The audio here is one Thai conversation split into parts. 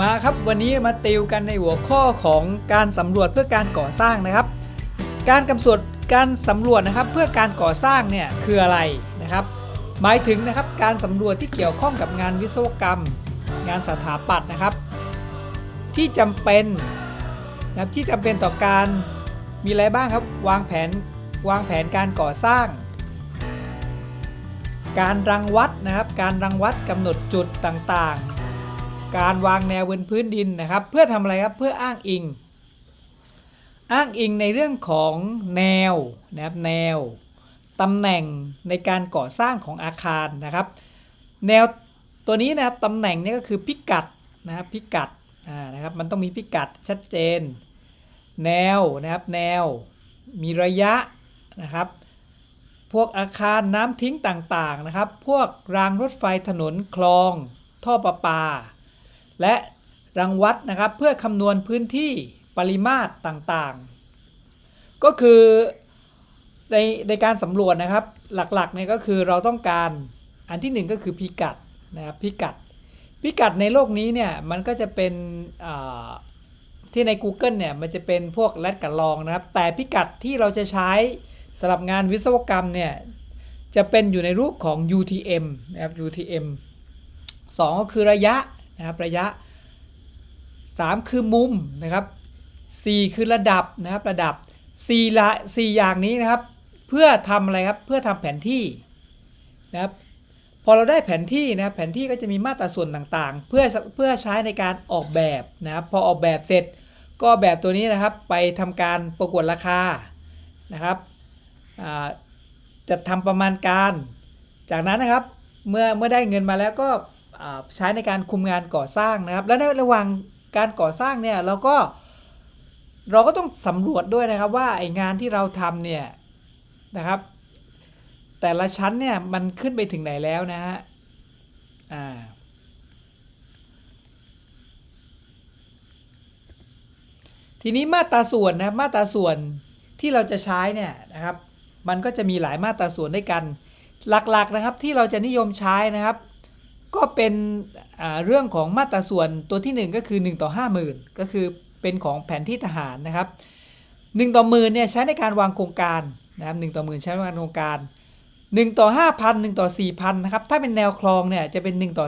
มาครับวันนี้มาติวกันในหัวข้อของการสำรวจเพื่อการก่อสร้างนะครับ การกำสวดการสำรวจนะครับเพื่อการก่อสร้างเนี่ยคืออะไรนะครับ หมายถึงนะครับการสำรวจที่เกี่ยวข้องกับงานวิศวกรรม งานสถาปัตย์นะครับ ที่จำเป็นนะครับที่จำเป็นต่อการมีอะไรบ้างครับวางแผนวางแผนการก่อสร้าง การรังวัดนะครับ การรังวัดกำหนดจุดต่างๆ การวางแนวบนพื้นดินนะครับ เพื่อทำอะไรครับเพื่ออ้างอิง อ้างอิงในเรื่องของแนวนะครับแนวตำแหน่งในการก่อสร้างของอาคารนะครับ แนวตัวนี้นะครับตำแหน่งนี้ก็คือพิกัดนะครับพิกัดอ่านะครับมันต้องมีพิกัดชัดเจน แนวนะครับแนวมีระยะนะครับ พวกอาคารน้ำทิ้งต่างๆนะครับ พวกรางรถไฟถนนคลอง ท่อประปา และรังวัดนะครับเพื่อคำนวณพื้นที่ปริมาตรต่างๆ ก็คือในในการสำรวจนะครับหลักๆเนี่ยก็คือเราต้องการอันที่หนึ่งก็คือพิกัดนะครับพิกัด พิกัดในโลกนี้เนี่ยมันก็จะเป็นที่ใน Google เนี่ยมันจะเป็นพวกแรดกับลองนะครับ แต่พิกัดที่เราจะใช้สำหรับงานวิศวกรรมเนี่ยจะเป็นอยู่ในรูปของ UTM นะครับ UTM 2 ก็คือระยะ นะครับระยะ 3 คือมุมนะครับ4คือระดับนะครับระดับ4ละ4อย่างนี้นะครับ เพื่อทำอะไรครับเพื่อทำแผนที่นะครับพอเราได้แผนที่นะครับแผนที่ก็จะมีมาตราส่วนต่างๆ เพื่อเพื่อใช้ในการออกแบบนะครับพอออกแบบเสร็จก็เอาแบบตัวนี้นะครับไปทำการประกวดราคานะครับจะทำประมาณการ จากนั้นนะครับเมื่อเมื่อได้เงินมาแล้วก็ ใช้ในการคุมงานก่อสร้างนะครับ และในระหว่างการก่อสร้างเนี่ยเราก็เราก็ต้องสำรวจด้วยนะครับว่าไองานที่เราทำเนี่ยนะครับ แต่ละชั้นเนี่ยมันขึ้นไปถึงไหนแล้วนะฮะอ่าทีนี้มาตราส่วนนะมาตราส่วนที่เราจะใช้เนี่ยนะครับ มันก็จะมีหลายมาตราส่วนด้วยกัน หลักๆนะครับที่เราจะนิยมใช้นะครับ ก็เป็นเรื่องของมาตราส่วนตัวที่ 1 ก็คือ 1 ต่อ 50,000 ก็คือเป็นของแผนที่ทหารนะครับ 1 ต่อหมื่นเนี่ยใช้ในการวางโครงการนะครับ1ต่อหมื่นใช้ในการวางโครงการ 1 ต่อ 5,000 1 ต่อ 4,000 นะครับ ถ้าเป็นแนวคลองเนี่ยจะเป็น 1 ต่อ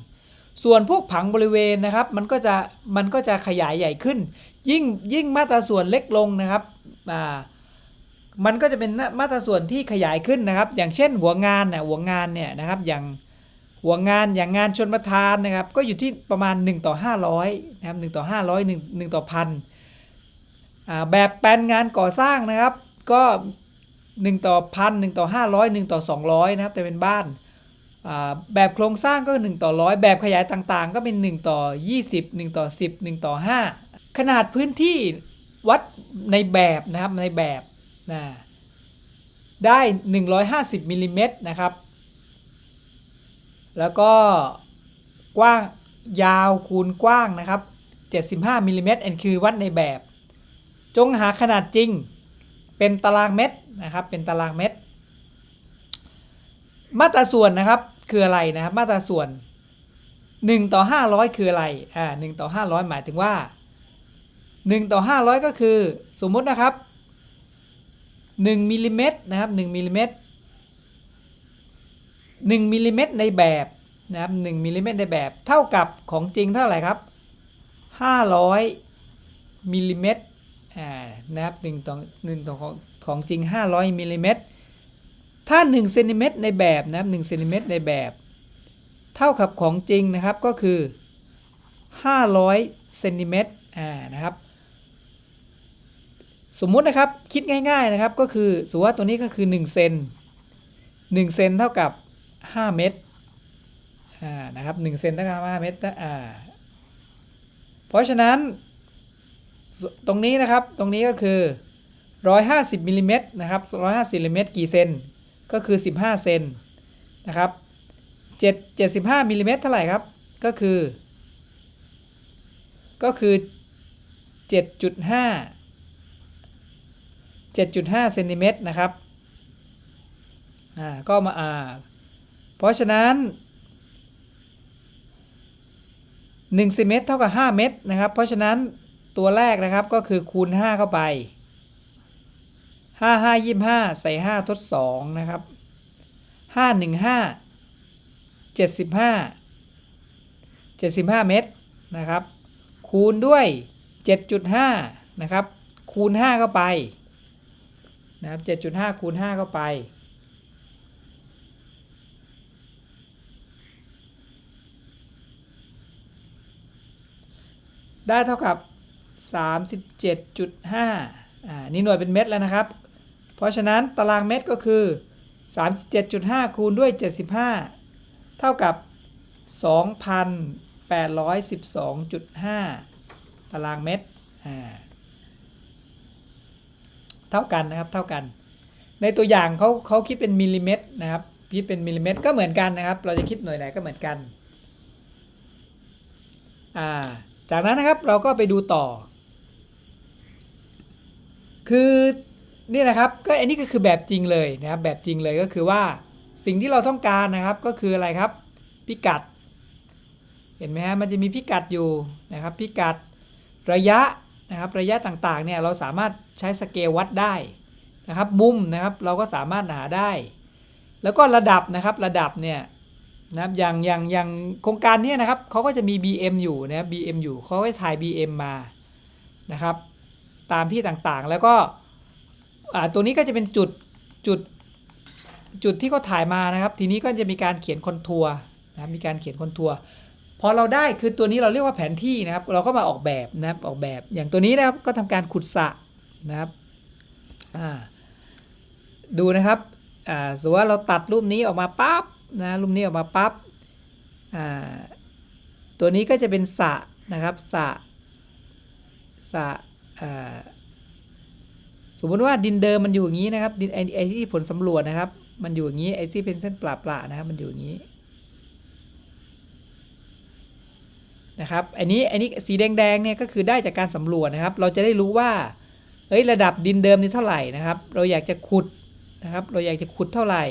4,000 ส่วนพวกผังบริเวณนะครับมันก็จะมันก็จะขยายใหญ่ขึ้น ยิ่งยิ่งมาตราส่วนเล็กลงนะครับอ่ามันก็จะเป็นมาตราส่วนที่ขยายขึ้นนะครับ อย่างเช่นหัวงานน่ะหัวงานเนี่ยนะครับอย่าง หัวงานอย่างงานชนประทานนะครับ ก็อยู่ที่ประมาณ 1 ต่อ 500นะครับ1ต่อ 500 1 1ต่อพันแบบแปลนงานก่อสร้างนะครับ ก็ 1 ต่อพัน1ต่อ 500 1 ต่อ 200 นะครับ แต่เป็นบ้านแบบโครงสร้างก็ 1 ต่อ100แบบขยายต่างๆ ก็เป็น 1 ต่อ 20 1 ต่อ 10 1 ต่อ 5 ขนาดพื้นที่วัดในแบบนะครับในแบบนะได้ 150มิลลิเมตรนะครับ แล้วก็กว้างยาวคูณกว้างนะครับ 75มิลลิเมตรอันคือวัดในแบบ จงหาขนาดจริง เป็นตารางเมตรนะครับ เป็นตารางเมตร มาตราส่วนนะครับคืออะไรนะครับ มาตราส่วน 1 ต่อ 500 คืออะไรอ่า1ต่อ 500 หมายถึงว่า 1 ต่อ 500 ก็คือสมมุตินะครับ 1มิลลิเมตรนะครับ1มิลลิเมตร 1มิลลิเมตรในแบบนะครับ1มิลลิเมตรในแบบ เท่ากับของจริงเท่าไหร่ครับ 500มิลลิเมตรอ่านะครับ1ต่อ1ต่อของของจริง 500มิลลิเมตรถ้า1เซนติเมตรในแบบนะครับ1เซนติเมตรในแบบ เท่ากับของจริงนะครับก็คือ 500เซนติเมตรอ่านะครับสมมุตินะครับคิดง่ายๆนะครับก็คือสมมติว่าตัวนี้ก็คือ1เซน1เซนเท่ากับ 5 เมตรนะครับ1เซนเท่ากับ5เมตรอ่าเพราะฉะนั้นตรงนี้นะครับตรงนี้ก็คือ 150มิลลิเมตรนะครับ150มิลลิเมตรกี่เซนก็คือ 15 เซนนะครับ7 75มิลลิเมตรเท่าไหร่ครับก็คือ ก็คือ 7.5 7.5เซนติเมตรนะครับ อ่า ก็มา อ่า เพราะฉะนั้น1เซนเมตรเท่ากับ 5 เมตรนะครับ เพราะฉะนั้นตัวแรกนะครับก็คือคูณ 5 เข้าไป 5 5 25 ใส่ 5 ทด 2 นะครับ 5 1 5 75 75 เมตรนะครับ คูณด้วย 7.5 นะครับ คูณ 5 เข้าไปนะครับ7.5 คูณ 5 เข้าไป ได้เท่ากับ 37.5อ่านี่หน่วยเป็นเม็ดแล้วนะครับ เพราะฉะนั้นตารางเมตรก็คือ 37.5 คูณด้วย 75 เท่ากับ 2,812.5 ตารางเมตรอ่าเท่ากันนะครับเท่ากัน ในตัวอย่างเขาเขาคิดเป็นมิลลิเมตรนะครับคิดเป็นมิลลิเมตรก็เหมือนกันนะครับ เราจะคิดหน่วยไหนก็เหมือนกันอ่า จากนั้นนะครับเราก็ไปดูต่อ คือนี่นะครับก็อันนี้ก็คือแบบจริงเลยนะครับ แบบจริงเลยก็คือว่าสิ่งที่เราต้องการนะครับก็คืออะไรครับ พิกัด เห็นไหมฮะมันจะมีพิกัดอยู่นะครับ พิกัดระยะนะครับระยะต่างๆเนี่ยเราสามารถใช้สเกลวัดได้นะครับ มุมนะครับเราก็สามารถหาได้ แล้วก็ระดับนะครับระดับเนี่ย นะครับอย่างอย่างอย่างโครงการนี้นะครับเขาก็จะมี BM อยู่นะ BM อยู่เขาก็ถ่าย BM มานะครับ ตามที่ต่างๆ แล้วก็ตัวนี้ก็จะเป็นจุดจุดจุดที่เขาถ่ายมานะครับ ทีนี้ก็จะมีการเขียนคอนทัวร์นะมีการเขียนคอนทัวร์พอเราได้คือตัวนี้เราเรียกว่าแผนที่นะครับ เราก็มาออกแบบนะครับออกแบบอย่างตัวนี้นะครับก็ทำการขุดสระนะครับดูนะครับอ่าสมมติว่าเราตัดรูปนี้ออกมาปั๊บ นะรูปนี้ออกมาปับ๊บตัวนี้ก็จะเป็นสะนะครับสะสะสมมติว่าดินเดิมมันอยู่อย่างนี้นะครับดินไอไอที่ผลสำรวจนะครับ มันอยู่อย่างนี้ไอที่เป็นเส้นปลาปลานะครับมันอยู่อย่างนี้นะครับอันนี้อันนี้สีแดงๆเนี่ยก็คือได้จากการสำรวจนะครับ เราจะได้รู้ว่าเอ้ยระดับดินเดิมนี่เท่าไหร่นะครับ เราอยากจะขุดนะครับ เราอยากจะขุดเท่าไหร่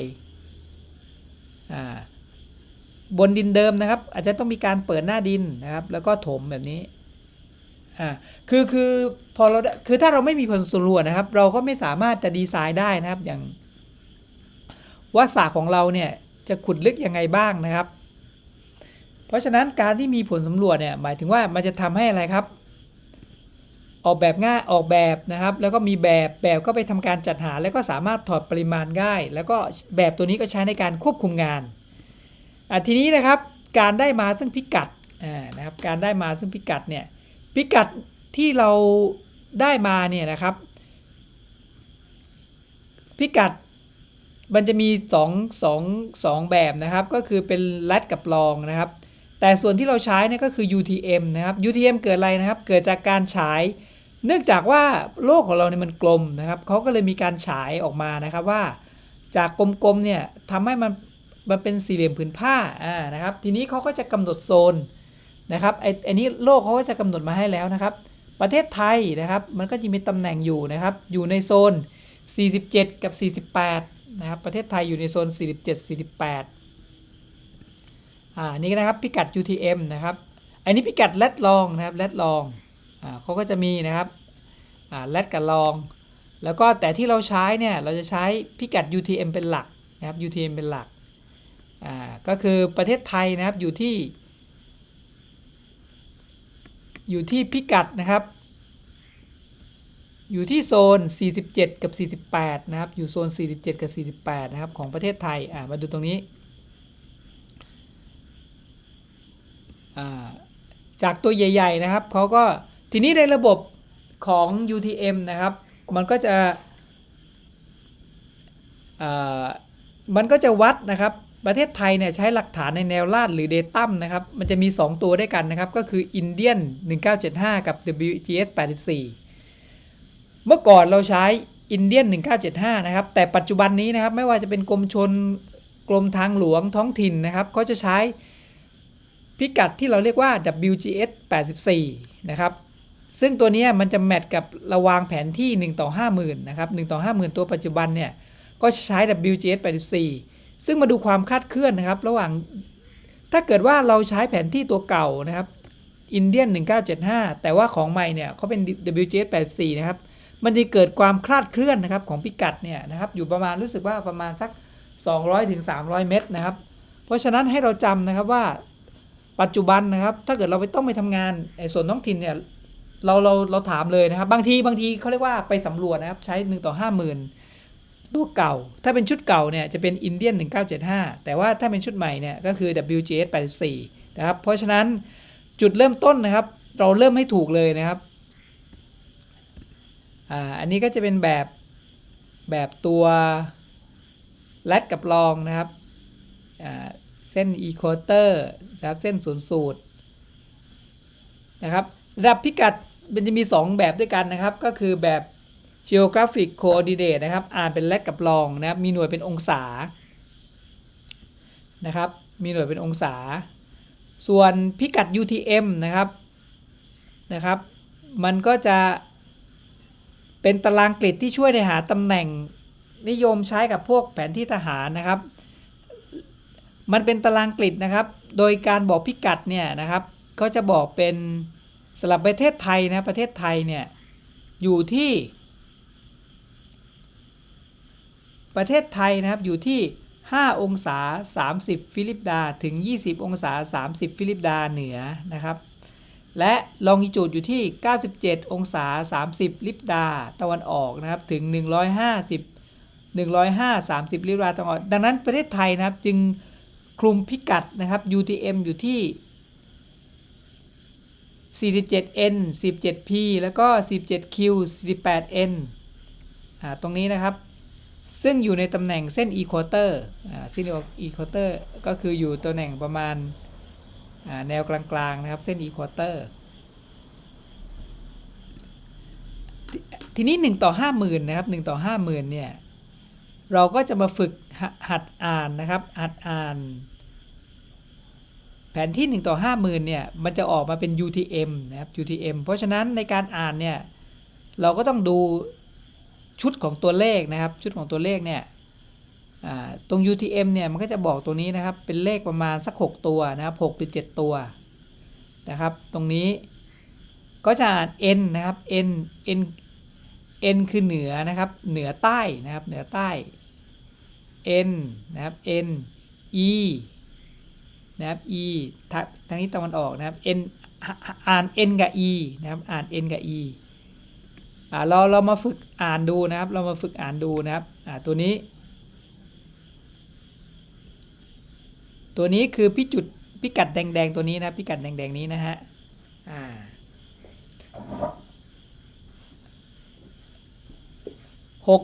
บนดินเดิมนะครับ อาจจะต้องมีการเปิดหน้าดินนะครับ แล้วก็ถมแบบนี้อ่าคือคือพอเราคือถ้าเราไม่มีผลสำรวจนะครับ เราก็ไม่สามารถจะดีไซน์ได้นะครับอย่างว่าสระของเราเนี่ยจะขุดลึกยังไงบ้างนะครับ เพราะฉะนั้นการที่มีผลสำรวจเนี่ยหมายถึงว่ามันจะทำให้อะไรครับ ออกแบบง่ายออกแบบนะครับ แล้วก็มีแบบแบบก็ไปทำการจัดหา แล้วก็สามารถถอดปริมาณง่าย แล้วก็แบบตัวนี้ก็ใช้ในการควบคุมงานอะทีนี้นะครับการได้มาซึ่งพิกัดอ่านะครับการได้มาซึ่งพิกัดเนี่ยพิกัดที่เราได้มาเนี่ยนะครับพิกัดมันจะมี2 2 2แบบนะครับ ก็คือเป็นลัดกับลองนะครับ แต่ส่วนที่เราใช้เนี่ยก็คือ UTM นะครับ UTM เกิดอะไรนะครับ เกิดจากการฉาย เนื่องจากว่าโลกของเราเนี่ยมันกลมนะครับเขาก็เลยมีการฉายออกมานะครับว่า จากกลมๆเนี่ยทำให้มันมันเป็นสี่เหลี่ยมผืนผ้าอ่านะครับ ทีนี้เขาก็จะกำหนดโซนนะครับไอ้ไอ้นี้โลกเขาก็จะกำหนดมาให้แล้วนะครับ ประเทศไทยนะครับ มันก็จะมีตำแหน่งอยู่นะครับ อยู่ในโซน 47 กับ 48 นะครับ ประเทศไทยอยู่ในโซน 47 48 อ่านี่นะครับพิกัด UTM นะครับ อันนี้พิกัดแรดลองนะครับแรดลอง เขาก็จะมีนะครับแรดกับลอง แล้วก็แต่ที่เราใช้เนี่ยเราจะใช้พิกัด UTM เป็นหลักนะครับ UTM เป็นหลักก็คือประเทศไทยนะครับอยู่ที่ อยู่ที่พิกัดนะครับ อยู่ที่โซน 47 กับ 48 นะครับ อยู่โซน 47 กับ 48 นะครับ ของประเทศไทยมาดูตรงนี้จากตัวใหญ่ ๆ นะครับเขาก็ ทีนี้ในระบบของ UTM นะครับ มันก็จะมันก็จะวัดนะครับ ประเทศไทยเนี่ยใช้หลักฐานในแนวลาดหรือเดตัมนะครับ มันจะมี 2 ตัวด้วยกันนะครับ ก็คือ Indian 1975 กับ WGS 84 เมื่อก่อนเราใช้ Indian 1975 นะครับ แต่ปัจจุบันนี้นะครับ ไม่ว่าจะเป็นกรมชนกรมทางหลวงท้องถิ่นนะครับเขาจะใช้พิกัดที่เราเรียกว่า WGS 84 นะครับ ซึ่งตัวนี้มันจะแมทกับระวางแผนที่ 1 ต่อ 50,000นะครับ1ต่อ 50,000 ตัวปัจจุบันเนี่ย ก็ใช้ WGS 84ซึ่งมาดูความคาดเคลื่อนนะครับ ระหว่าง ถ้าเกิดว่าเราใช้แผนที่ตัวเก่านะครับอินเดียน1975 แต่ว่าของใหม่เนี่ยเขาเป็น WGS 84นะครับ มันจะเกิดความคลาดเคลื่อนนะครับของพิกัดเนี่ยนะครับ อยู่ประมาณรู้สึกว่าประมาณสัก 200ถึง300 เมตรนะครับ เพราะฉะนั้นให้เราจำนะครับว่าปัจจุบันนะครับ ถ้าเกิดเราไปต้องไปทำงานไอ้ส่วนท้องถิ่นเนี่ย เราเราเราถามเลยนะครับ บางทีบางทีเขาเรียกว่าไปสำรวจนะครับ ใช้1ต่อ50,000ตัวเก่า ถ้าเป็นชุดเก่าเนี่ยจะเป็นอินเดียน1975 แต่ว่าถ้าเป็นชุดใหม่เนี่ยก็คือ WGS 84นะครับ เพราะฉะนั้นจุดเริ่มต้นนะครับ เราเริ่มให้ถูกเลยนะครับอ่าอันนี้ก็จะเป็นแบบแบบตัวแรดกับรองนะครับอ่าเส้น e q u a t o r นะครับ เส้นศูนย์สูตรนะครับระดับพิกัด มันจะมี 2 แบบด้วยกันนะครับ ก็คือแบบ geographic coordinate นะครับ อ่านเป็นแรดกับรองนะครับ มีหน่วยเป็นองศา นะครับ มีหน่วยเป็นองศา ส่วนพิกัด UTM นะครับ นะครับ มันก็จะเป็นตารางกริดที่ช่วยในหาตำแหน่งนิยมใช้กับพวกแผนที่ทหารนะครับ มันเป็นตารางกริดนะครับ โดยการบอกพิกัดเนี่ยนะครับ ก็จะบอกเป็น สำหรับประเทศไทยนะประเทศไทยเนี่ยอยู่ที่ ประเทศไทยนะครับอยู่ที่ 5 องศา 30 ฟิลิปดาถึง 20 องศา 30 ฟิลิปดาเหนือนะครับ และลองจูดอยู่ที่ 97 องศา 30 ลิปดาตะวันออกนะครับถึง 150 105 30 ลิปดาตะวันออกดังนั้นประเทศไทยนะครับจึงคลุมพิกัดนะครับ UTM อยู่ที่ 47N 17P แล้วก็ 17Q 18N อ่าตรงนี้นะครับ ซึ่งอยู่ในตำแหน่งเส้น equator อ่าเส้น equator ก็คืออยู่ตำแหน่งประมาณอ่าแนวกลางๆนะครับเส้นอีควอเตอร์ททีนี้ 1 ต่อ 50,000นะครับ1ต่อ 50,000เนี่ยเราก็จะมาฝึกหหัดอ่านนะครับหัดอ่าน แผนที่ 1 ต่อ 50,000เนี่ยมันจะออกมาเป็น UTM นะครับ UTM เพราะฉะนั้นในการอ่านเนี่ยเราก็ต้องดูชุดของตัวเลขนะครับ ชุดของตัวเลขเนี่ยตรง UTM เนี่ยมันก็จะบอกตัวนี้นะครับเป็นเลขประมาณสัก 6 ตัวนะครับ6หรือ 7 ตัวนะครับ ตรงนี้ก็จะอ่าน N นะครับ N N N คือเหนือนะครับ เหนือใต้นะครับ เหนือใต้ N นะครับ N E นะครับ E ทางนี้ตะวันออกนะครับ N อ่าน N กับ E นะครับ อ่าน N กับ E อ่าเราเรามาฝึกอ่านดูนะครับ เรามาฝึกอ่านดูนะครับอ่าตัวนี้ ตัวนี้คือพิจุดพิกัดแดงๆตัวนี้นะพิกัดแดงๆนี้นะฮะอ่าหก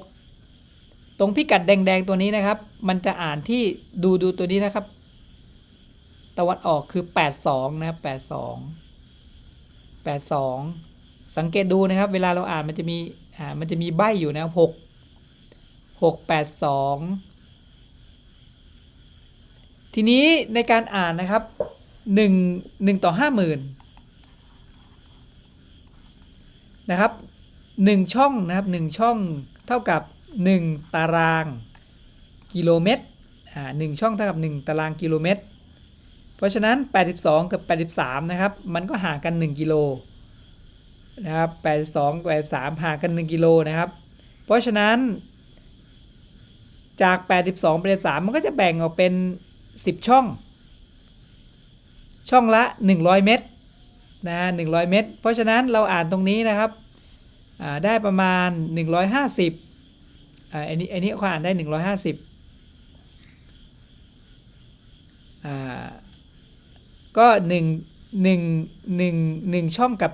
ตรงพิกัดแดงๆตัวนี้นะครับ มันจะอ่านที่ดูดูตัวนี้นะครับ ตะวันออกคือ 82 นะครับ 82 82 สังเกตดูนะครับ เวลาเราอ่านมันจะมีอ่ามันจะมีใบอยู่นะ6 6 82 ทีนี้ในการอ่านนะครับ 1 1ต่อ 50,000 นะครับ 1 ช่องนะครับ 1 ช่องเท่ากับ 1 ตารางกิโลเมตรอ่า1ช่องเท่ากับ 1 ตารางกิโลเมตร เพราะฉะนั้น 82 กับ 83 นะครับ มันก็ห่างกัน 1 กิโลนะครับ 82 กับ83 ห่างกัน 1 กิโลนะครับ เพราะฉะนั้น จาก 82 83 มันก็จะแบ่งออกเป็น 10 ช่อง ช่องละ 100 เมตรนะ100 เมตร เพราะฉะนั้นเราอ่านตรงนี้นะครับได้ประมาณ 150อ่าอันนี้อันนี้เขาอ่านได้ 150อ่า ก็1 1 1 1ช่องกับ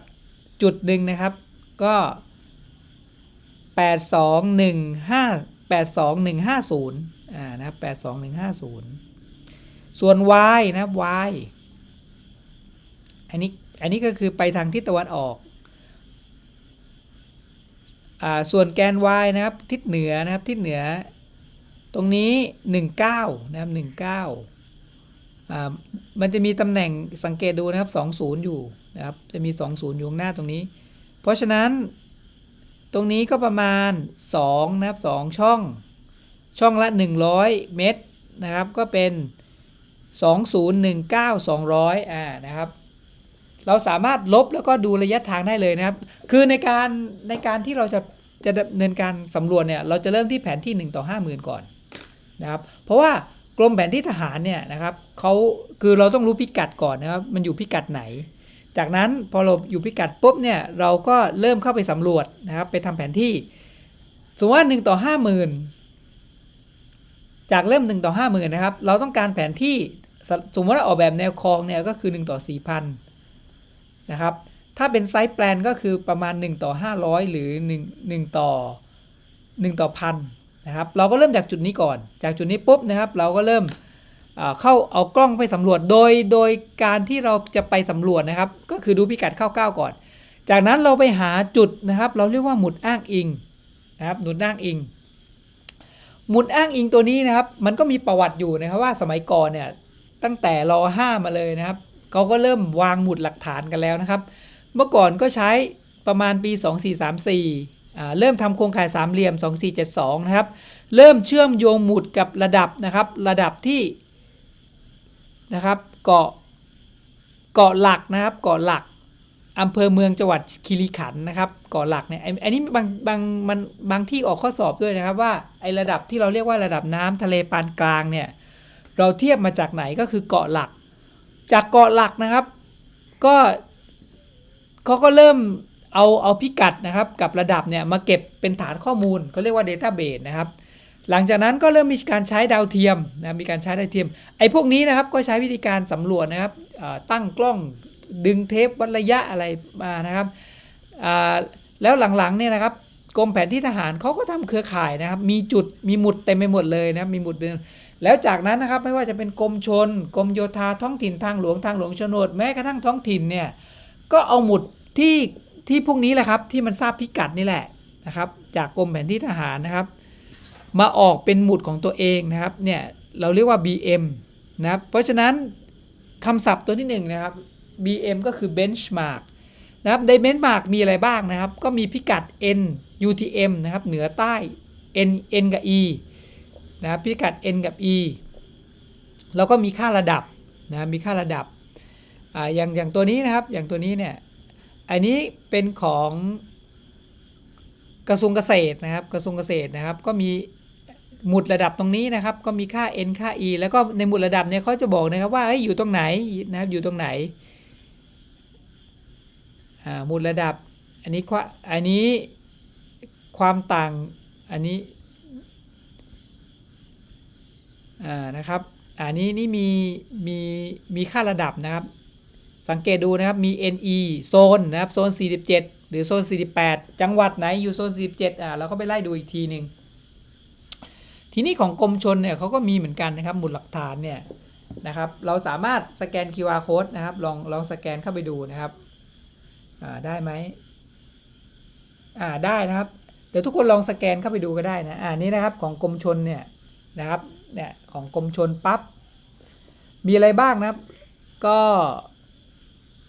จุดหนึ่งนะครับ ก็ 8215 82150อ่านะครับ82150 ส่วน y นะ y อันนี้อันนี้ก็คือไปทางทิศตะวันออกอ่าส่วนแกน y นะครับ ทิศเหนือนะครับทิศเหนือ ตรงนี้ 19 นะครับ 19อ่า มันจะมีตำแหน่งสังเกตดูนะครับ 20 อยู่นะครับ จะมี 20 อยู่ข้างหน้าตรงนี้ เพราะฉะนั้นตรงนี้ก็ประมาณ 2 นะครับ 2 ช่อง ช่องละ 100 เมตรนะครับ ก็เป็น 2019 200อ่านะครับ เราสามารถลบแล้วก็ดูระยะทางได้เลยนะครับ คือในการในการที่เราจะจะดำเนินการสำรวจเนี่ย เราจะเริ่มที่แผนที่ 1 ต่อ 50,000 ก่อนนะครับ เพราะว่ากรมแผนที่ทหารเนี่ยนะครับ เขาคือเราต้องรู้พิกัดก่อนนะครับ มันอยู่พิกัดไหน จากนั้นพอเราอยู่พิกัดปุ๊บเนี่ยเราก็เริ่มเข้าไปสำรวจนะครับ ไปทำแผนที่ สมมติว่า1ต่อ50,000 จากเริ่ม 1 ต่อ 50,000นะครับ เราต้องการแผนที่สมมติว่าออกแบบแนวคลองเนี่ยก็คือ 1 ต่อ 4,000 นะครับ ถ้าเป็นไซส์แปลนก็คือประมาณ 1 ต่อ 500 หรือ 1 1ต่อ 1 ต่อพันนะครับ เราก็เริ่มจากจุดนี้ก่อน จากจุดนี้ปุ๊บนะครับ เราก็เริ่ม เข้าเอากล้องไปสำรวจโดยโดยการที่เราจะไปสำรวจนะครับ ก็คือดูพิกัดคร่าวๆก่อน จากนั้นเราไปหาจุดนะครับ เราเรียกว่าหมุดอ้างอิงนะครับหมุดอ้างอิง หมุดอ้างอิงตัวนี้นะครับ มันก็มีประวัติอยู่นะครับว่าสมัยก่อนเนี่ยตั้งแต่รอห้ามาเลยนะครับเขาก็เริ่มวางหมุดหลักฐานกันแล้วนะครับ เมื่อก่อนก็ใช้ประมาณปี 2434อ่าเริ่มทำโครงข่ายสามเหลี่ยม 2472 นะครับ เริ่มเชื่อมโยงหมุดกับระดับนะครับ ระดับที่ นะครับเกาะเกาะหลักนะครับเกาะหลักอำเภอเมืองจังหวัดคีรีขันธ์นะครับเกาะหลักเนี่ยไอ้อันนี้บางบางมันบางที่ออกข้อสอบด้วยนะครับว่าไอระดับที่เราเรียกว่าระดับน้ำทะเลปานกลางเนี่ยเราเทียบมาจากไหนก็คือเกาะหลัก จากเกาะหลักนะครับ ก็เขาก็เริ่มเอาเอาพิกัดนะครับกับระดับเนี่ยมาเก็บเป็นฐานข้อมูลเขาเรียกว่า Database นะครับ หลังจากนั้นก็เริ่มมีการใช้ดาวเทียมนะมีการใช้ดาวเทียม ไอ้พวกนี้นะครับก็ใช้วิธีการสำรวจนะครับตั้งกล้องดึงเทปวัดระยะอะไรมานะครับแล้วหลังๆเนี่ยนะครับกรมแผนที่ทหารเขาก็ทำเครือข่ายนะครับ มีจุดมีหมุดเต็มไปหมดเลยนะครับมีหมุดเป็นแล้วจากนั้นนะครับไม่ว่าจะเป็นกรมชนกรมโยธาท้องถิ่นทางหลวงทางหลวงชนบทแม้กระทั่งท้องถิ่นเนี่ยก็เอาหมุดที่ที่พวกนี้แหละครับที่มันทราบพิกัดนี่แหละนะครับ จากกรมแผนที่ทหารนะครับ มาออกเป็นหมุดของตัวเองนะครับเนี่ยเราเรียกว่า BM นะครับเพราะฉะนั้นคำศัพท์ตัวที่หนึ่งนะครับ BM ก็คือ benchmark นะครับใน benchmark มีอะไรบ้างนะครับ ก็มีพิกัด N UTM นะครับเหนือใต้ N N กับ E นะครับพิกัด N กับ E แล้วก็มีค่าระดับนะมีค่าระดับอ่าอย่างอย่างตัวนี้นะครับอย่างตัวนี้เนี่ยอันนี้เป็นของกระทรวงเกษตรนะครับกระทรวงเกษตรนะครับก็มี หมุดระดับตรงนี้นะครับ ก็มีค่า n ค่า e แล้วก็ในหมุดระดับเนี่ยเขาจะบอกนะครับว่าอยู่ตรงไหนนะครับอยู่ตรงไหนหมุดระดับอันนี้ควาอันนี้ความต่างอันนี้นะครับอันนี้นี่มีมีมีค่าระดับนะครับ สังเกตดูนะครับมี NE โซนนะครับโซน 47 หรือโซน 48 จังหวัดไหนอยู่โซน 47อ่าเราก็ไปไล่ดูอีกทีหนึ่ง ทีนี้ของกรมชนเนี่ยเขาก็มีเหมือนกันนะครับหมุดหลักฐานเนี่ยนะครับ เราสามารถสแกน QR code นะครับ ลองลองสแกนเข้าไปดูนะครับได้ไหมอ่าได้นะครับ เดี๋ยวทุกคนลองสแกนเข้าไปดูก็ได้นะอ่านี่นะครับของกรมชนเนี่ยนะครับเนี่ยของกรมชนปั๊บมีอะไรบ้างนะครับ ก็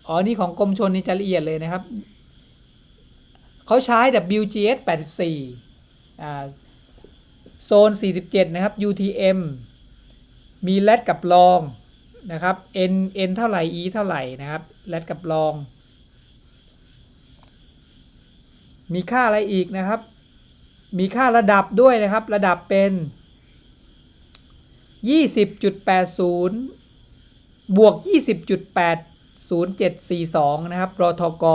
อ๋อนี่ของกรมชนนี่จะละเอียดเลยนะครับเขาใช้ WGS 84อ่า โซน 47 นะครับ UTM มีแรดกับลองนะครับ N N เท่าไหร่ E เท่าไหร่นะครับแรดกับลอง มีค่าอะไรอีกนะครับ มีค่าระดับด้วยนะครับ ระดับเป็น 20.80 บวก 20.8 0742 นะครับรทก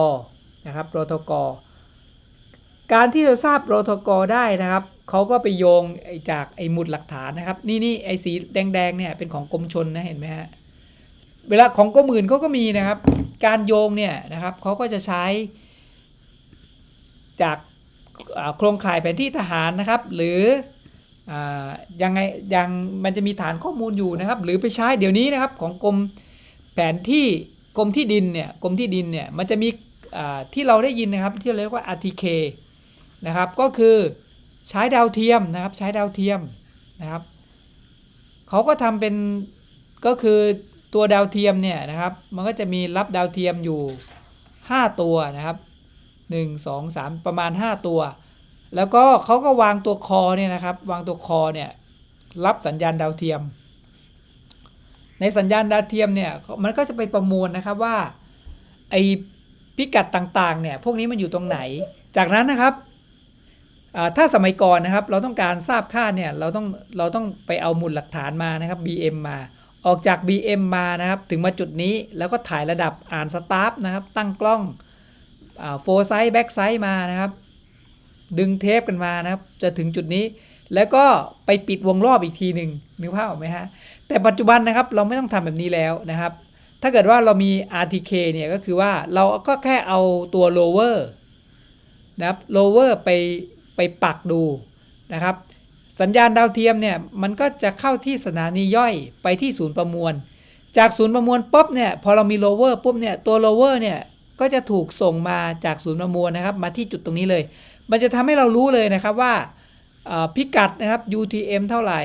นะครับรทกการที่จะทราบรทกได้นะครับ เขาก็ไปโยงไอจากไอ้หมุดหลักฐานนะครับ นี่นี่ไอ้สีแดงๆเนี่ยเป็นของกรมชนนะเห็นไหมฮะเวลาของกรมอื่นเขาก็มีนะครับ การโยงเนี่ยนะครับเขาก็จะใช้ จากโครงข่ายแผนที่ทหารนะครับ หรืออยังไงยังมันจะมีฐานข้อมูลอยู่นะครับ หรือไปใช้เดี๋ยวนี้นะครับของกรมแผนที่กรมที่ดินเนี่ยกรมที่ดินเนี่ยมันจะมีที่เราได้ยินนะครับที่เราเรียกว่า RTK นะครับก็คือ ใช้ดาวเทียมนะครับ ใช้ดาวเทียมนะครับเขาก็ทำเป็นก็คือตัวดาวเทียมเนี่ยนะครับ มันก็จะมีรับดาวเทียมอยู่ 5 ตัวนะครับ 1 2 3 ประมาณ 5 ตัว แล้วก็เขาก็วางตัวคอเนี่ยนะครับ วางตัวคอเนี่ยรับสัญญาณดาวเทียม ในสัญญาณดาวเทียมเนี่ยมันก็จะไปประมวลนะครับว่าไอพิกัดต่างๆเนี่ยพวกนี้มันอยู่ตรงไหน จากนั้นนะครับ ถ้าสมัยก่อนนะครับเราต้องการทราบค่าเนี่ยเราต้องเราต้องไปเอามูลหลักฐานมานะครับ BM มา ออกจาก BM มานะครับถึงมาจุดนี้แล้วก็ถ่ายระดับอ่านสตาร์ฟนะครับตั้งกล้องโฟร์ไซส์แบ็กไซส์มานะครับ ดึงเทปกันมานะครับ จะถึงจุดนี้ แล้วก็ไปปิดวงรอบอีกทีหนึ่งนึกภาพออกไหมฮะแต่ปัจจุบันนะครับเราไม่ต้องทำแบบนี้แล้วนะครับ ถ้าเกิดว่าเรามี RTK เนี่ยก็คือว่าเราก็แค่เอาตัว lower นะครับ lower ไป ไปปักดูนะครับ สัญญาณดาวเทียมเนี่ยมันก็จะเข้าที่สถานีย่อยไปที่ศูนย์ประมวล จากศูนย์ประมวลปุ๊บเนี่ยพอเรามี lower ปุ๊บเนี่ยตัว lower เนี่ยก็จะถูกส่งมาจากศูนย์ประมวลนะครับ มาที่จุดตรงนี้เลย มันจะทำให้เรารู้เลยนะครับว่าพิกัดนะครับ UTM เท่าไหร่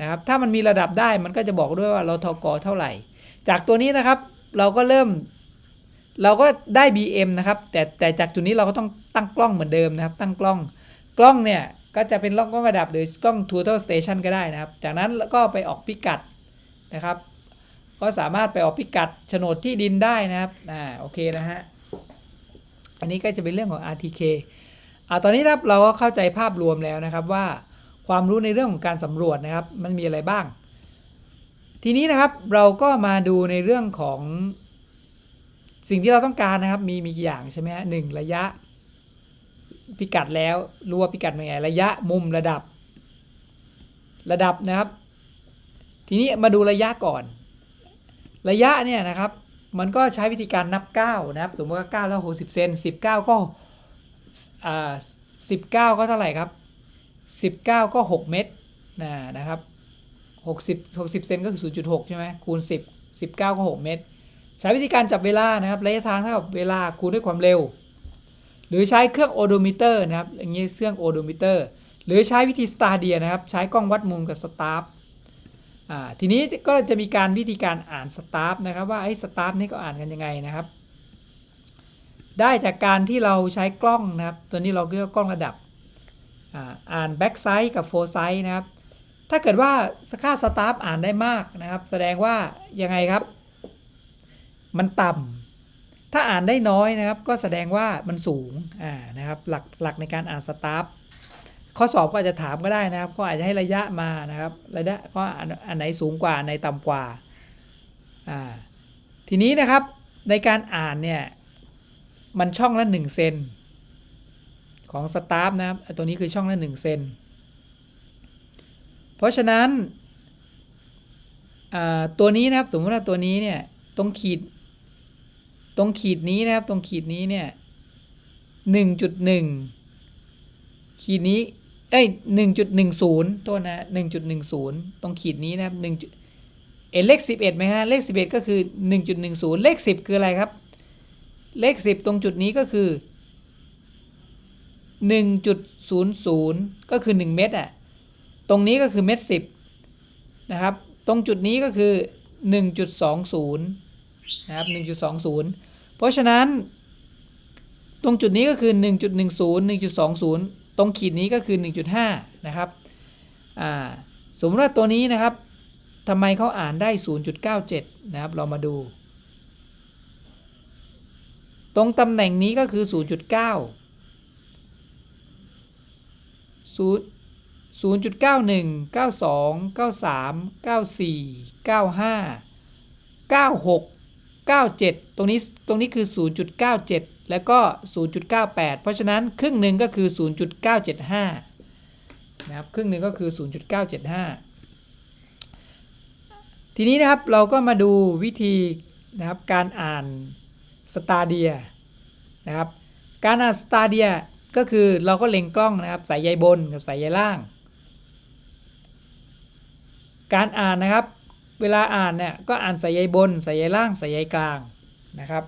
นะครับถ้ามันมีระดับได้มันก็จะบอกด้วยว่าเราทกเท่าไหร่ จากตัวนี้นะครับเราก็เริ่มเราก็ได้ BM นะครับแต่แต่จากจุดนี้เราก็ต้องตั้งกล้องเหมือนเดิมนะครับ ตั้งกล้อง กล้องเนี่ยก็จะเป็นกล้องกล้องระดับหรือกล้อง total station ก็ได้นะครับ จากนั้นก็ไปออกพิกัดนะครับ ก็สามารถไปออกพิกัดโฉนดที่ดินได้นะครับอ่าโอเคนะฮะอันนี้ก็จะเป็นเรื่องของ RTK อ่าตอนนี้นะครับเราก็เข้าใจภาพรวมแล้วนะครับว่าความรู้ในเรื่องของการสำรวจนะครับ มันมีอะไรบ้าง ทีนี้นะครับเราก็มาดูในเรื่องของสิ่งที่เราต้องการนะครับ มีมีกี่อย่างใช่ไหมฮะหนึ่งระยะ พิกัดแล้วรู้ว่าพิกัดเป็นไงระยะมุมระดับ ระดับนะครับ ทีนี้มาดูระยะก่อน ระยะเนี่ยนะครับ มันก็ใช้วิธีการนับ 9 นะครับ สมมติว่า9แล้ว60เซน19 ก็อ่า19 ก็เท่าไหร่ครับ 19 ก็ 6 เมตรนะนะครับ60 60เซนก็คือ 0.6 ใช่ไหมคูณ 10 19 ก็ 6 เมตร ใช้วิธีการจับเวลานะครับ ระยะทางเท่ากับเวลาคูณด้วยความเร็ว หรือใช้เครื่องโอโดมิเตอร์นะครับอย่างนี้เครื่องโอโดมิเตอร์หรือใช้วิธีสตาเดียนะครับ ใช้กล้องวัดมุมกับสตาร์ฟทีนี้ก็จะมีการวิธีการอ่านสตาร์ฟนะครับ ว่าไอ้สตาร์ฟนี่ก็อ่านกันยังไงนะครับ ได้จากการที่เราใช้กล้องนะครับ ตัวนี้เราเรียกกล้องระดับอ่านแบ็กไซด์กับโฟร์ไซด์นะครับ ถ้าเกิดว่าค่าสตาร์ฟอ่านได้มากนะครับ แสดงว่ายังไงครับ มันต่ำ ถ้าอ่านได้น้อยนะครับ ก็แสดงว่ามันสูงอ่านะครับหลักหลักในการอ่านสตาร์ฟข้อสอบก็อาจจะถามก็ได้นะครับ ก็อาจจะให้ระยะมานะครับระยะก็อันไหนสูงกว่าอันต่ำกว่าอ่าทีนี้นะครับในการอ่านเนี่ยมันช่องละ1เซนของสตาร์ฟนะครับตัวนี้คือช่องละ1เซนเพราะฉะนั้นตัวนี้นะครับสมมติว่าตัวนี้เนี่ยตรงขีด ตรงขีดนี้นะครับตรงขีดนี้เนี่ยหนึ่งจุดหนึ่งขีดนี้เอ้ยหนึ่งจุดหนึ่งศูนย์ตัวนะหนึ่งจุดหนึ่งศูนย์ตรงขีดนี้นะครับหนึ่งเอ็นเลขสิบเอ็ดไหมฮะเลขสิบเอ็ดก็คือหนึ่งจุดหนึ่งศูนย์เลขสิบคืออะไรครับ เลขสิบตรงจุดนี้ก็คือหนึ่งจุดศูนย์ศูนย์ก็คือหนึ่งเมตรอะตรงนี้ก็คือเมตรสิบนะครับ ตรงจุดนี้ก็คือหนึ่งจุดสองศูนย์นะครับ1.20 เพราะฉะนั้น ตรงจุดนี้ก็คือ 1.10 1.20 ตรงขีดนี้ก็คือ 1.5 นะครับสมมติว่าตัวนี้นะครับทำไมเขาอ่านได้ 0.97 นะครับ เรามาดู ตรงตำแหน่งนี้ก็คือ 0.9 0 0.91 92 93 94 95 96 97 ตรงนี้ตรงนี้คือ 0.97 แล้วก็ 0.98 เพราะฉะนั้นครึ่งหนึ่งก็คือ 0.975 นะครับ ครึ่งหนึ่งก็คือ 0.975 ทีนี้นะครับเราก็มาดูวิธีนะครับการอ่านสตาเดียนะครับ การอ่านสตาเดียก็คือเราก็เล็งกล้องนะครับสายใยบนกับสายใยล่าง การอ่านนะครับ เวลาอ่านเนี่ยก็อ่านสายใยบนสายใยล่างสายใยกลางนะครับ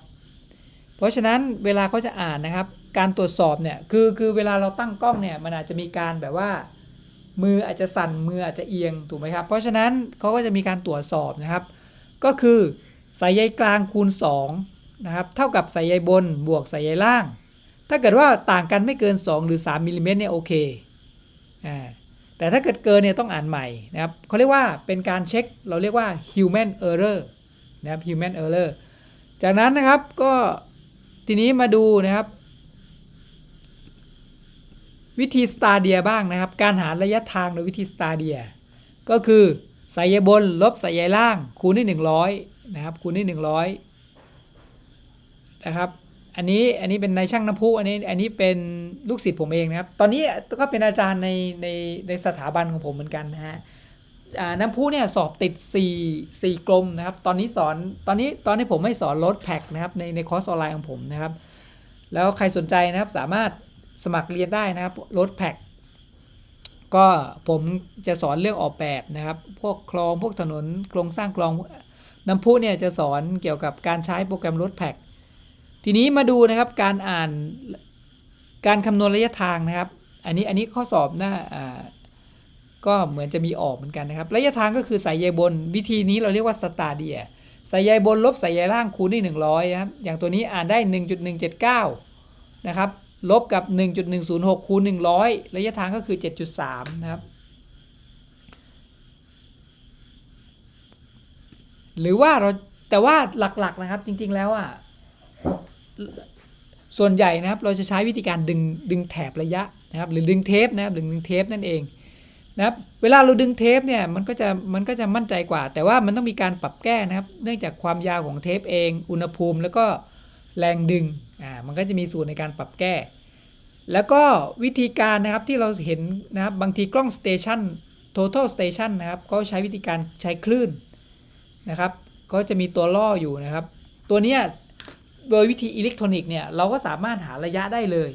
เพราะฉะนั้นเวลาเขาจะอ่านนะครับ การตรวจสอบเนี่ยคือคือเวลาเราตั้งกล้องเนี่ยมันอาจจะมีการแบบว่า มืออาจจะสั่นมืออาจจะเอียงถูกไหมครับ เพราะฉะนั้นเขาก็จะมีการตรวจสอบนะครับ ก็คือสายใยกลางคูณ2นะครับเท่ากับสายใยบนบวกสายใยล่าง ถ้าเกิดว่าต่างกันไม่เกิน 2 หรือ 3มิลลิเมตรเนี่ยโอเคอ่า แต่ถ้าเกิดเกินเนี่ยต้องอ่านใหม่นะครับเขาเรียกว่าเป็นการเช็คเราเรียกว่า human error นะครับ human error จากนั้นนะครับก็ทีนี้มาดูนะครับ วิธีสตาเดียบ้างนะครับ การหาระยะทางโดยวิธีสตาเดียก็คือสายใยบนลบสายใยล่างคูณด้วย100 นะครับคูณด้วย100 นะครับ อันนี้อันนี้เป็นนายช่างน้ำพุอันนี้อันนี้เป็นลูกศิษย์ผมเองนะครับ ตอนนี้ก็เป็นอาจารย์ในในในสถาบันของผมเหมือนกันนะฮะน้ำพุเนี่ยสอบติด 4 4กลมนะครับ ตอนนี้สอนตอนนี้ตอนนี้ผมไม่สอนลดแพ็กนะครับในในคอร์สออนไลน์ของผมนะครับ แล้วใครสนใจนะครับสามารถสมัครเรียนได้นะครับลดแพ็กก็ผมจะสอนเรื่องออกแบบนะครับ พวกคลองพวกถนนโครงสร้างคลองน้ำพุเนี่ยจะสอนเกี่ยวกับการใช้โปรแกรมลดแพ็ก ทีนี้มาดูนะครับการอ่านการคำนวณระยะทางนะครับ อันนี้อันนี้ข้อสอบหน้าอ่าก็เหมือนจะมีออกเหมือนกันนะครับ ระยะทางก็คือสายใยบนวิธีนี้เราเรียกว่าสตาเดียสายใยบนลบสายใยล่างคูณด้วย100นะครับอย่างตัวนี้อ่านได้ 1.179 นะครับลบกับ 1.106คูณ100 ระยะทางก็คือ 7.3 นะครับ หรือว่าเราแต่ว่าหลักๆนะครับจริงๆแล้วอะ ส่วนใหญ่นะครับเราจะใช้วิธีการดึงดึงแถบระยะนะครับหรือดึงเทปนะครับหรือดึงเทปนั่นเองนะครับเวลาเราดึงเทปเนี่ยมันก็จะมันก็จะมั่นใจกว่า แต่ว่ามันต้องมีการปรับแก้นะครับ เนื่องจากความยาวของเทปเอง อุณหภูมิแล้วก็แรงดึงอ่ามันก็จะมีสูตรในการปรับแก้ แล้วก็วิธีการนะครับที่เราเห็นนะครับบางทีกล้องสเตชัน total station นะครับก็ใช้วิธีการใช้คลื่นนะครับก็จะมีตัวล่ออยู่นะครับ ตัวนี้ โดยวิธีอิเล็กทรอนิกส์เนี่ยเราก็สามารถหาระยะได้เลย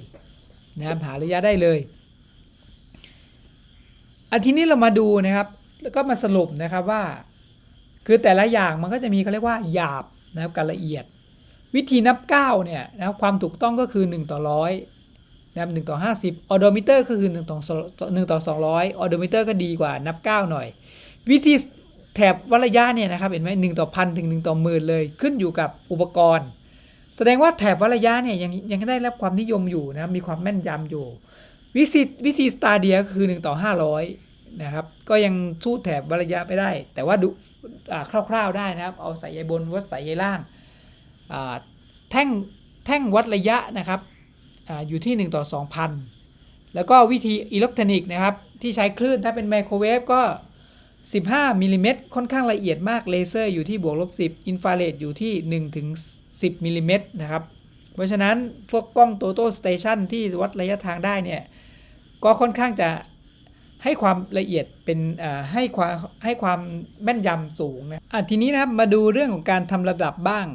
นะครับหาระยะได้เลย อันทีนี้เรามาดูนะครับ แล้วก็มาสรุปนะครับว่า คือแต่ละอย่างมันก็จะมีเขาเรียกว่าหยาบนะครับกับละเอียด วิธีนับ9เนี่ยนะครับความถูกต้องก็คือ 1 ต่อร้อยนะครับ1ต่อ 50ออโดมิเตอร์ก็คือ1ต่อ1ต่อ200ออโดมิเตอร์ก็ดีกว่านับ 9 หน่อย วิธีแถบวัระยะเนี่ยนะครับเห็นไหม1ต่อพันถึง 1 ต่อหมื่นเลย ขึ้นอยู่กับอุปกรณ์ แสดงว่าแถบวัดระยะเนี่ยยังยังได้รับความนิยมอยู่นะมีความแม่นยำอยู่ วิธีวิธีสตาเดียก็คือ 1 ต่อ 500 นะครับ ก็ยังสู้แถบวัดระยะไม่ได้ แต่ว่าดูคร่าวๆได้นะครับ เอาสายใยบนวัดสายใยล่างาแท่งแท่งวัดระยะนะครับออยู่ที่ 1 ต่อ 2,000 แล้วก็วิธีอิเล็กทรอนิกส์นะครับ ที่ใช้คลื่นถ้าเป็นไมโครเวฟก็ 15มิลลิเมตรค่อนข้างละเอียดมากเลเซอร์อยู่ที่บวกลบ10อินฟราเรดอยู่ที่1ถึง 10มิลลิเมตรนะครับ เพราะฉะนั้นพวกกล้องโตโต้สเตชันที่วัดระยะทางได้เนี่ย ก็ค่อนข้างจะให้ความละเอียดเป็นให้ความให้ความแม่นยำสูงนะะทีนี้นะครับมาดูเรื่องของการทำระดับบ้าง